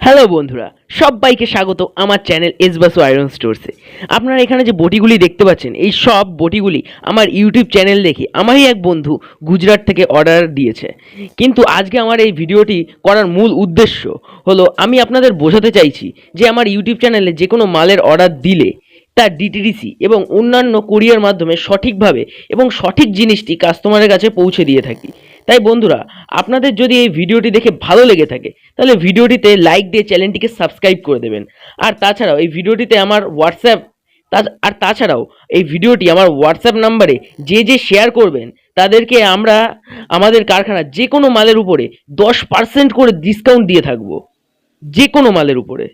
Hello বন্ধুরা। সবাইকে স্বাগত আমার চ্যানেল এসবাসু আয়রন স্টোরসে আপনারা এখানে যে বটিগুলি দেখতে পাচ্ছেন, এই সব বটিগুলি আমার ইউটিউব চ্যানেল দেখে আমারই এক বন্ধু গুজরাট থেকে অর্ডার দিয়েছে। কিন্তু আজকে আমার এই ভিডিওটি করার মূল উদ্দেশ্য হলো, আমি আপনাদের বোঝাতে চাইছি যে আমার ইউটিউব চ্যানেলে যে কোনো মালের অর্ডার দিলে তার ডিটিডিসি এবং অন্যান্য কুরিয়ার মাধ্যমে সঠিকভাবে এবং সঠিক জিনিসটি কাস্টমারের কাছে পৌঁছে দিয়ে থাকি। তাই বন্ধুরা, আপনাদের যদি এই ভিডিওটি দেখে ভালো লেগে থাকে, তাহলে ভিডিওটিতে লাইক দিয়ে চ্যানেলটিকে সাবস্ক্রাইব করে দেবেন। আর তাছাড়াও, এই ভিডিওটিতে আমার হোয়াটসঅ্যাপ আর তাছাড়াও, এই ভিডিওটি আমার হোয়াটসঅ্যাপ নাম্বারে যে যে শেয়ার করবেন, তাদেরকে আমরা, আমাদের কারখানা যে কোনো মালের উপরে দশ পার্সেন্ট করে ডিসকাউন্ট দিয়ে থাকব। যে কোনো মালের উপরে।